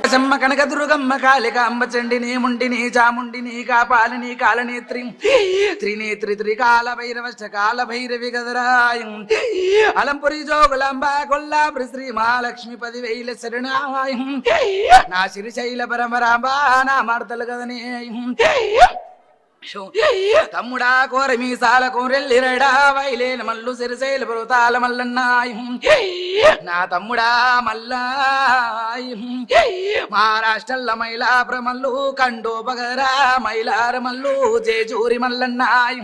చెమ్మ కనక దుర్గమ్మ కాళిక అంబ చండిని ముండిని చాముండిని కాపాలిని కాలనేత్రి. త్రినేత్రి త్రికాల భైరవ కాల భైరవి గదరాయ. అలంపురి జోగులంబ కొల్లాపురి శ్రీ మహాలక్ష్మి పది వేల శరణాయ. నా శ్రీశైల పరమరాంబ నా మార్తలు గదనే తమ్ముడా కోర మీసాల కోరెల్లిరడా వైలేన మల్లు సిరిశైల పర్వతాల మల్లన్నాయ్. నా తమ్ముడా మల్లాయి. మహారాష్ట్రల్ల మైలాపుర మల్లు కండోపగరా మైలార మల్లు జేజూరి మల్లన్నాయ్.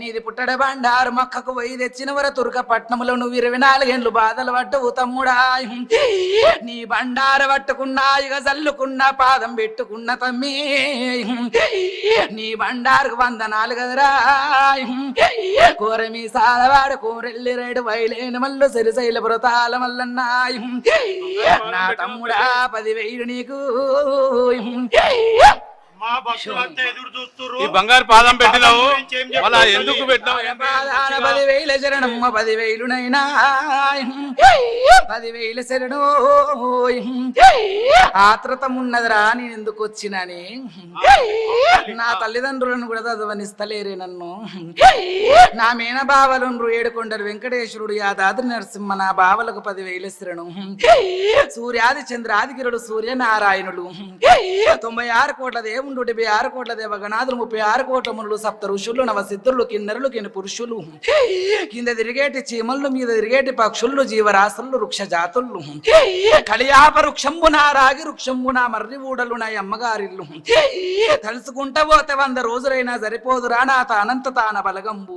నీది పుట్టడ బండారు మొక్కకు పోయి తెచ్చిన వర తుర్క పట్నములో నువ్వు ఇరవై నాలుగేండ్లు బాధలు పట్టవు తమ్ముడా నీ బండార పట్టుకున్నా ఇక జల్లుకున్న పాదం పెట్టుకున్న తమ్మి. నీ బండారుకు వందనాలు కదరా. కూరమి సాలవాడు కూరెల్లి రేడు వైలేని మల్లు సిరిశైల పురతాల మల్లన్నాయి నా తమ్ముడా పదివేలు నీకు. ఈ బంగారు పాదం పెట్టినావు. తల్లి? ఎందుకు పెట్టినావు? పదివేల శరణమ్మ పదివేలునైనా. పదివేల శరణు ఆత్రతం ఉన్నదిరా నేను ఎందుకు వచ్చినని? నా తల్లిదండ్రులను కూడా చదవనిస్తలేరే నన్ను. నా మేన బావలు ఏడుకొండరు వెంకటేశ్వరుడు యాదాద్రి నరసింహ నా బావలకు పదివేల శరణు. సూర్యాది చంద్రాదిగిరుడు సూర్యనారాయణుడు. తొంభై ఆరు కోట్ల దేవుడు డెబ్బై ఆరు కోట్ల దేవగణాదులు ముప్పై ఆరు కోట్ల మునులు సప్త ఋషులు నవ సిద్ధులు కిన్నెరలు కింద పురుషులు. కింద తిరిగేటి చీమలు మీద తిరిగేటి పక్షులు జీవరాశులు వృక్ష జాతులు కలియాప వృక్షంబున రాగి వృక్షంబున మర్రి ఊడలు నా అమ్మగారిల్లు తలుసుకుంటా పోతే వంద రోజులైనా సరిపోదురా నా తానంత తాన బలగంబు.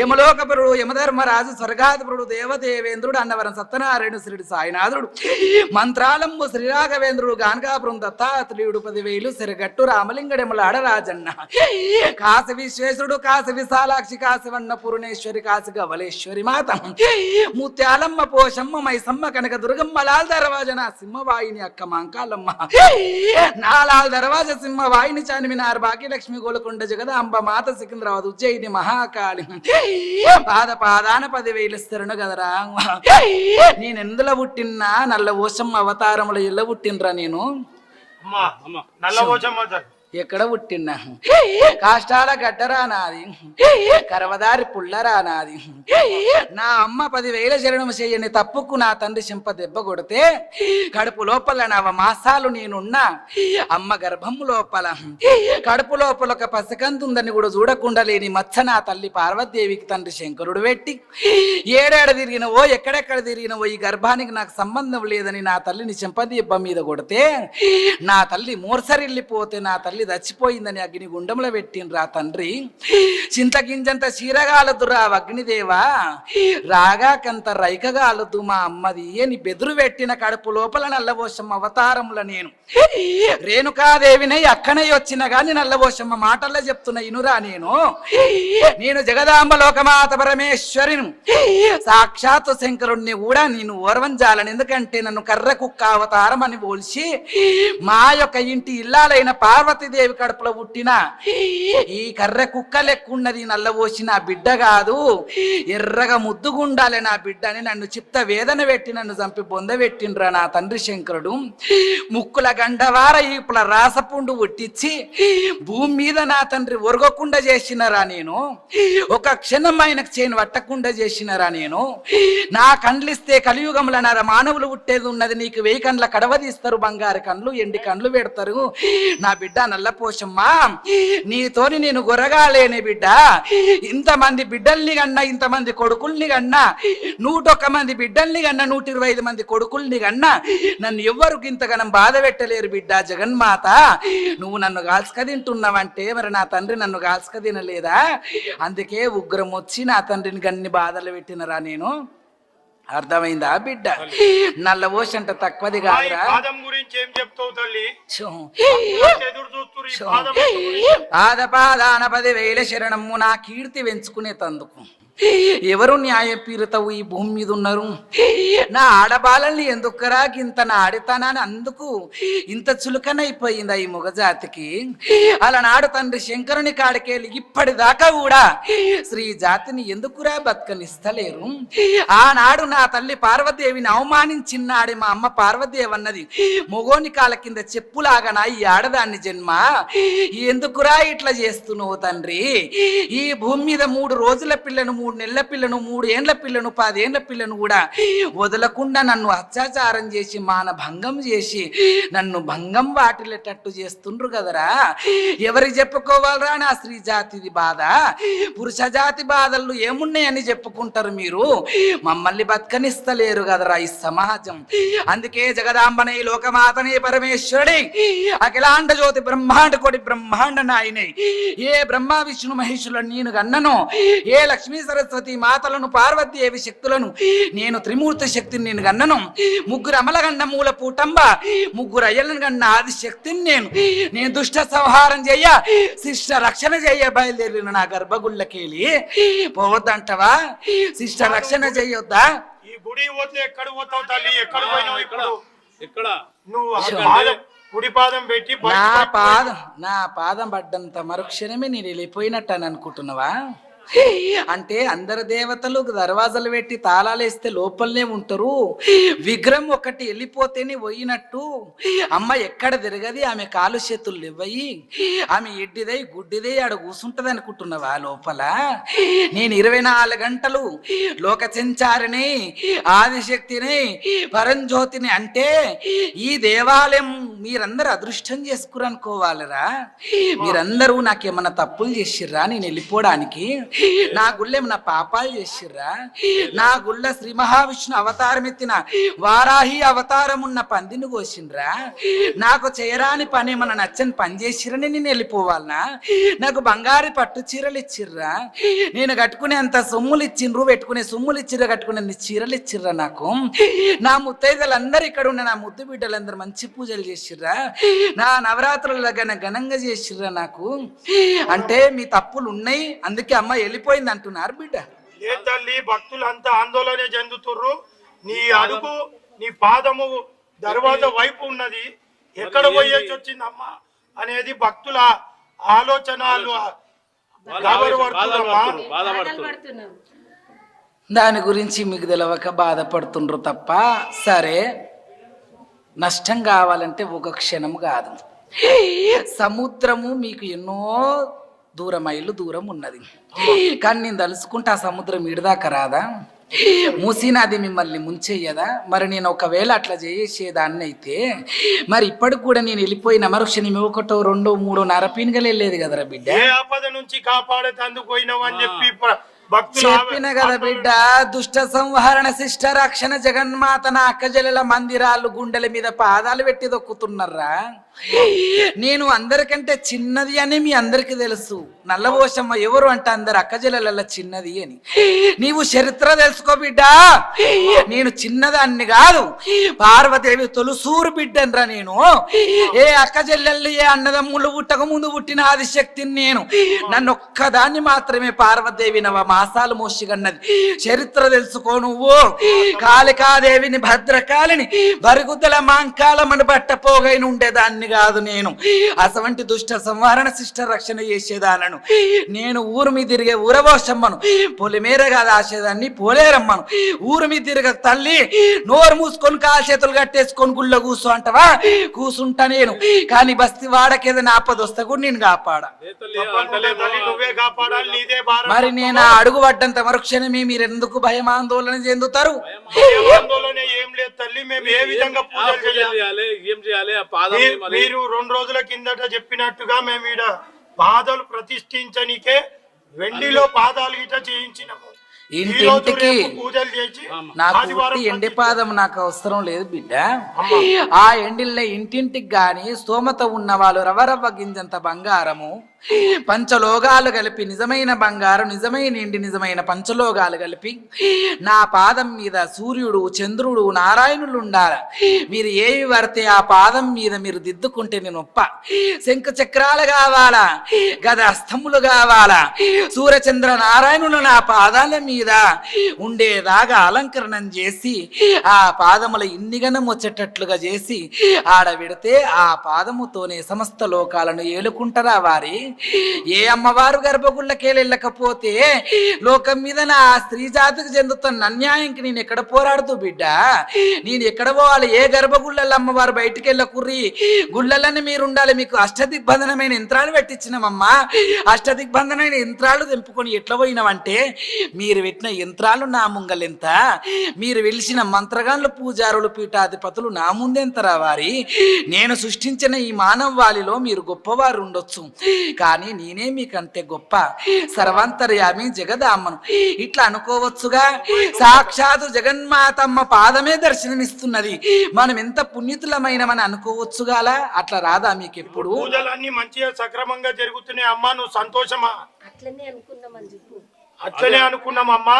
యమలోకపురుడు యమధర్మరాజు స్వర్గాధిపురుడు దేవదేవేంద్రుడు అన్నవరం సత్యనారాయణ శ్రీడు సాయినాథుడు. మంత్రాలంబు శ్రీరాఘవేంద్రుడు గానకాపురం దత్తాత్రేయుడు పదివేలు గట్టు రామలింగడెముల ఆడరాజన్న కాశ విశ్వేశ్వరుడు కాశ విశాలాక్షి కాశివన్న పూర్ణేశ్వరి కాశి గవలేశ్వరి మాత. ముత్యాలమ్మ పోషమ్మ మైసమ్మ కనక దుర్గమ్మ లాల్ దర్వాజన సింహవాయిని అక్క మాంకాలమ్మ. నాలాల్ దర్వాజ సింహవాయిని చానిమినార్ భాగ్యలక్ష్మి గోలకొండ జగదాంబ మాత సికింద్రాబాద్ ఉజ్జయిని మహాకాళి. పాద పాదాన పదివేలు స్థిరను కదరా. నేను ఎందులో పుట్టినా నల్ల ఓషమ్మ అవతారముల ఇళ్ళ పుట్టినరా నేను. అమ్మా నల్ల పోచమ్మ తల్లి. ఎక్కడ పుట్టినా? కాష్టాల గడ్డరా నాది? కరవదారి పుల్లరా నాది? నా అమ్మ పదివేల శరణం చేయని తప్పుకు నా తండ్రి సింప దెబ్బ కొడితే కడుపు లోపల నవ మాసాలు నేనున్నా. అమ్మ గర్భము లోపల. కడుపు లోపల ఒక పసికంతుందని కూడా చూడకుండా లేని మచ్చ నా తల్లి పార్వతీదేవికి తండ్రి శంకరుడు పెట్టి. ఏడాడ తిరిగినవో ఎక్కడెక్కడ తిరిగినవో ఈ గర్భానికి నాకు సంబంధం లేదని నా తల్లిని చింపదీబ్బ మీద కొడితే నా తల్లి మూర్సరిల్లిపోతే నా తల్లి చచ్చిపోయిందని అగ్ని గుండంలో పెట్టిండ్రా తండ్రి. చింతకించంత చీరగాలదురా అగ్నిదేవా. రాగాకంత రైకగాలదు మా అమ్మది అని బెదురు పెట్టిన కడుపు లోపల నల్లబోషమ్మ అవతారముల నేను. రేణుకాదేవినై అక్కనై వచ్చిన గాని నల్లబోషమ్మ మాటల్లో చెప్తున్న ఇనురా నేను. నేను జగదాంబ లోకమాత పరమేశ్వరిని. సాక్షాత్తు శంకరుణ్ణి కూడా నేను ఓర్వంజాలని. ఎందుకంటే నన్ను కర్ర కుక్క అవతారం అని పోల్చి మా యొక్క ఇంటి ఇల్లాలైన పార్వతీదేవి కడుపులో పుట్టిన ఈ కర్ర కుక్క లెక్కున్నది నల్లబోసి నా బిడ్డ కాదు. ఎర్రగా ముద్దుగుండాలి నా బిడ్డ అని నన్ను చిత్త వేదన పెట్టి నన్ను చంపి బొందబెట్టిండ్రా నా తండ్రి శంకరుడు. ముక్కుల గండవార ఈపుల రాసపుండు పుట్టించి భూమి మీద నా తండ్రి ఒరగకుండా చేసినరా నేను. ఒక క్షణం ఆయనకు చేయను పట్టకుండా చేసినరా నేను. నా కండ్లిస్తే కలియుగంలో నా మానవులు పుట్టేది ఉన్నది నీకు వెయ్యి కండ్ల కడవ తీస్తారు బంగారు కండ్లు ఎండి కండ్లు పెడతారు. నా బిడ్డ నల్లపోషమ్మా నీతోని నేను గొరగాలేని బిడ్డ. ఇంతమంది బిడ్డల్ని కన్నా ఇంతమంది కొడుకుల్ని కన్నా నూటొక్క మంది బిడ్డల్ని కన్నా నూట ఇరవై ఐదు మంది కొడుకుల్ని కన్నా నన్ను ఎవ్వరు ఇంతగానం బాధ పెట్టలేరు బిడ్డ జగన్మాత. నువ్వు నన్ను కాల్చుక తింటున్నావంటే మరి నా తండ్రి నన్ను కాల్చుక తినలేదా? అందుకే ఉగ్రం వచ్చి నా తండ్రిని గన్ని బాధలు పెట్టినరా నేను. అర్థమైందా బిడ్డ? నల్ల ఓషంట తక్కువది కాదురా. పాదం పాదాన పది వేల శరణము నా కీర్తి పెంచుకునే తందుకు. ఎవరు న్యాయపీరితవు ఈ భూమి మీద ఉన్నారు నా ఆడబాలల్ని ఎందుకురా ఇంత నా ఆడితానని అందుకు? ఇంత చులకనైపోయింది ఈ మొగజాతికి? అలనాడు తండ్రి శంకరుని కాడికెళ్ళి ఇప్పటిదాకా కూడా శ్రీ జాతిని ఎందుకురా బతకనిస్తలేరు? ఆనాడు నా తల్లి పార్వదేవిని అవమానించినాడు మా అమ్మ పార్వదేవి అన్నది మొగోని కాల కింద చెప్పులాగనా ఈ ఆడదాన్ని జన్మ. ఎందుకురా ఇట్లా చేస్తున్నావు తండ్రి? ఈ భూమి మీద మూడు రోజుల పిల్లను మూడు నెలల పిల్లను మూడు ఏండ్ల పిల్లను పదేండ్ల పిల్లను కూడా వదలకుండా నన్ను అత్యాచారం చేసి మాన భంగం చేసి నన్ను భంగం వాటిల్లేటట్టు చేస్తుండ్రు కదరా? ఎవరికి చెప్పుకోవాలరా నా స్త్రీ జాతిది బాధ? పురుష జాతి బాధలు ఏమున్నాయని చెప్పుకుంటారు మీరు? మమ్మల్ని బతకనిస్తలేరు కదరా ఈ సమాజం. అందుకే జగదాంబనే లోకమాతనే పరమేశ్వరుడే అఖిలాండ జ్యోతి బ్రహ్మాండ కోటి బ్రహ్మాండ నాయనే. ఏ బ్రహ్మ విష్ణు మహేశ్వరుడు నేను గన్నను ఏ లక్ష్మీ సరస్వతి మాతలను పార్వతీదేవి శక్తులను నేను త్రిమూర్తి శక్తిని నేను గన్నను. ముగ్గురు అమలగన్న మూల పూటంబ ముగ్గురు అయ్యలను గన్న ఆది శక్తిని నేను. నేను దుష్ట సంహారం చెయ్య శిష్ట రక్షణ చెయ్య బయలుదేరిన నా గర్భగుళ్ళకెళ్ళి పోవద్దంటవా? శిష్ట రక్షణ చెయ్యొద్దా ఈ గుడి పోతే ఎక్కడ పోతావు తల్లి? ఎక్కడ పోయినావు ఇప్పుడు? ఇక్కడ. నువ్వు ఆ పాదం కుడి పాదం పెట్టి నా పాదం నా పాదం పడ్డంత మరుక్షణమే నేను వెళ్ళిపోయినట్టు అని అనుకుంటున్నావా? అంటే అందరు దేవతలు దర్వాజలు పెట్టి తాళాలు వేస్తే లోపలనే ఉంటారు. విగ్రహం ఒకటి వెళ్ళిపోతేనే పోయినట్టు. అమ్మ ఎక్కడ తిరగది? ఆమె కాలు చేతులు ఇవ్వయి ఆమె ఎడ్డిదై గుడ్డిదై ఆడ కూసుంటది అనుకుంటున్నావా లోపల? నేను ఇరవై నాలుగు గంటలు లోకచించారిని ఆదిశక్తిని పరంజ్యోతిని అంటే ఈ దేవాలయం మీరందరూ అదృష్టం చేసుకురనుకోవాలరా? మీరందరూ నాకేమన్నా తప్పులు చేసిర్రా? నేను వెళ్ళిపోవడానికి? నా గుళ్ళ ఏమన్నా పాపాలు చేసిర్రా? నా గుళ్ళ శ్రీ మహావిష్ణు అవతారం ఎత్తిన వారాహి అవతారం ఉన్న పందిని కోసిండ్రా? నాకు చేయరాని పని ఏమన్నా నచ్చని పని చేసిరని నేను వెళ్ళిపోవాలనా? నాకు బంగారు పట్టు చీరలు ఇచ్చిర్రా? నేను కట్టుకునే అంత సొమ్ములు ఇచ్చిండ్రు పెట్టుకునే సొమ్ములు ఇచ్చిర్రా కట్టుకునే చీరలు ఇచ్చిర్రా నాకు? నా ముత్తైదలందరూ ఇక్కడ ఉన్న నా ముద్దు బిడ్డలందరూ మంచి పూజలు చేసిర్రా? నా నవరాత్రుల గన ఘనంగా చేసిర్రా నాకు? అంటే మీ తప్పులు ఉన్నాయి అందుకే అమ్మ వెళ్ళిపోయింది అంటున్నారు బిడ్డ. లే తల్లి భక్తులు అంతా ఆందోళన చెందుతుర్రు. నీ అడుగు నీ పాదము దర్వాజా వైపు ఉన్నది. ఎక్కడ పోయేసి వచ్చిందమ్మా అనేది భక్తుల ఆలోచనలు. దాని గురించి మీకు తెలవక బాధపడుతుండ్రు తప్ప సరే. నష్టం కావాలంటే ఒక క్షణం కాదు. సముద్రము మీకు ఎన్నో దూరం మైళ్ళు దూరం ఉన్నది. కానీ నేను తలుసుకుంటే ఆ సముద్రం ఇడిదాకా రాదా? మూసీ నది మిమ్మల్ని ముంచెయ్యదా మరి నేను ఒకవేళ అట్లా చేసేదాన్ని అయితే మరి ఇప్పటికి కూడా నేను వెళ్ళిపోయిన మరుక్షణం ఒకటో రెండో మూడో నరపీనుగలు వెళ్ళేది కదరా బిడ్డ. ఆపద నుంచి కాపాడేందుకు పోయినావని చెప్పి చెప్పిన కదా బిడ్డ దుష్ట సంహరణ శిష్ట రక్షణ జగన్మాత నా అక్కజల మందిరాలు గుండెల మీద పాదాలు పెట్టి దొక్కుతున్నారా? నేను అందరికంటే చిన్నది అని మీ అందరికి తెలుసు. నల్లబోషమ్మ ఎవరు అంటే అందరు అక్కజల చిన్నది అని. నీవు చరిత్ర తెలుసుకో బిడ్డ. నేను చిన్నదాన్ని కాదు. పార్వదేవి తొలుసూరు బిడ్డనరా నేను. ఏ అక్క ఏ అన్నదమ్ములు పుట్టక ముందు పుట్టిన ఆదిశక్తిని నేను. నన్ను ఒక్కదాన్ని మాత్రమే పార్వదేవి నవ మాసాలు మోసిగన్నది. చరిత్ర తెలుసుకో నువ్వు. కాళికాదేవిని భద్రకాలిని బరుగుదల మాంకాలమని బట్టపోగైన ఉండేదాన్ని కాదు నేను. అసవంటి దుష్ట సంవరణ శిష్ట రక్షణ చేసేదానను. నేను ఊరు మీద తిరిగే ఊరవోసమ్మను పొలిమేర కాదు ఆసేదాన్ని పోలేరమ్మను ఊరు మీద తిరగ తల్లి నోరు మూసుకొని కాలు చేతులు కట్టేసుకొని గుళ్ళో కూర్చో అంటవా? కూసుంటా నేను. కానీ బస్తి వాడకేదైనా ఆపద వస్తే కూడా నేను కాపాడా. మరి నేను ఆ అడుగు పడ్డంత మరుక్షణమే మీరు ఎందుకు భయం ఆందోళన చెందుతారు? ఏ లేదు తల్లి మేము ఏ విధంగా పూజ చేయాలి? ఏం చేయాలి? మీరు రెండు రోజుల కిందట చెప్పినట్టుగా మేము ఈడ పాదాలు ప్రతిష్ఠించనికే వెండిలో పాదాలు ఇట చేయించినాము. ఇంటింటికి రేపు పూజలు చేసి నాకు ఆదివారం ఉట్టి ఎండి పాదం నాకు అవసరం లేదు బిడ్డ. ఆ ఎండిల్లో ఇంటింటికి గాని స్తోమత ఉన్న వాళ్ళు రవరవ్వ గింజంత బంగారము పంచలోగాలు కలిపి నిజమైన బంగారం నిజమైన ఎండి నిజమైన పంచలోగాలు కలిపి నా పాదం మీద సూర్యుడు చంద్రుడు నారాయణులు ఉండాలి? మీరు ఏవి పడితే ఆ పాదం మీద మీరు దిద్దుకుంటే నేను ఒప్ప. శంఖ చక్రాలు కావాలా? గద అస్తములు కావాలా? సూర్యచంద్ర నారాయణులు నా పాదాల మీద ఉండేదాగా అలంకరణం చేసి ఆ పాదముల ఇన్నిగనం వచ్చేటట్లుగా చేసి ఆడ విడితే ఆ పాదముతోనే సమస్త లోకాలను ఏలుకుంటారా వారి? ఏ అమ్మవారు గర్భగుళ్ళకేళ్ళకపోతే లోకం మీద నా స్త్రీ జాతికి చెందుతున్న అన్యాయంకి నేను ఎక్కడ పోరాడుతూ బిడ్డ? నేను ఎక్కడ పోవాలి? ఏ గర్భగుళ్ళల్లో అమ్మవారు బయటికి వెళ్ళకుర్రి గుళ్ళలని మీరు ఉండాలి మీకు అష్టదిగ్బంధనమైన యంత్రాలు పెట్టించినామమ్మా అష్టదిగ్బంధనమైన యంత్రాలు తెంపుకొని ఎట్లా పోయినామంటే మీరు పెట్టిన యంత్రాలు నా ముంగలెంత మీరు వెలిసిన మంత్రగాన్లు పూజారులు పీఠాధిపతులు నా ముందెంతరా వారి? నేను సృష్టించిన ఈ మానవాళిలో మీరు గొప్పవారు ఉండొచ్చు. కానీ నేనే మీకంటే గొప్ప సర్వంతర్యామి జగదామ్మను ఇట్లా అనుకోవచ్చుగా? సాక్షాతు జగన్మాతమ్మ పాదమే దర్శనమిస్తున్నది. మనం ఎంత పుణ్యతులమైనమని అనుకోవచ్చుగాలా? అట్లా రాదా మీకు ఎప్పుడు పూజలన్నీ మంచిగా సక్రమంగా జరుగుతున్నాయి. అమ్మా నువ్వు సంతోషమా? అట్లనే అనుకున్నామని చెప్పు. అట్లనే అనుకున్నాం అమ్మా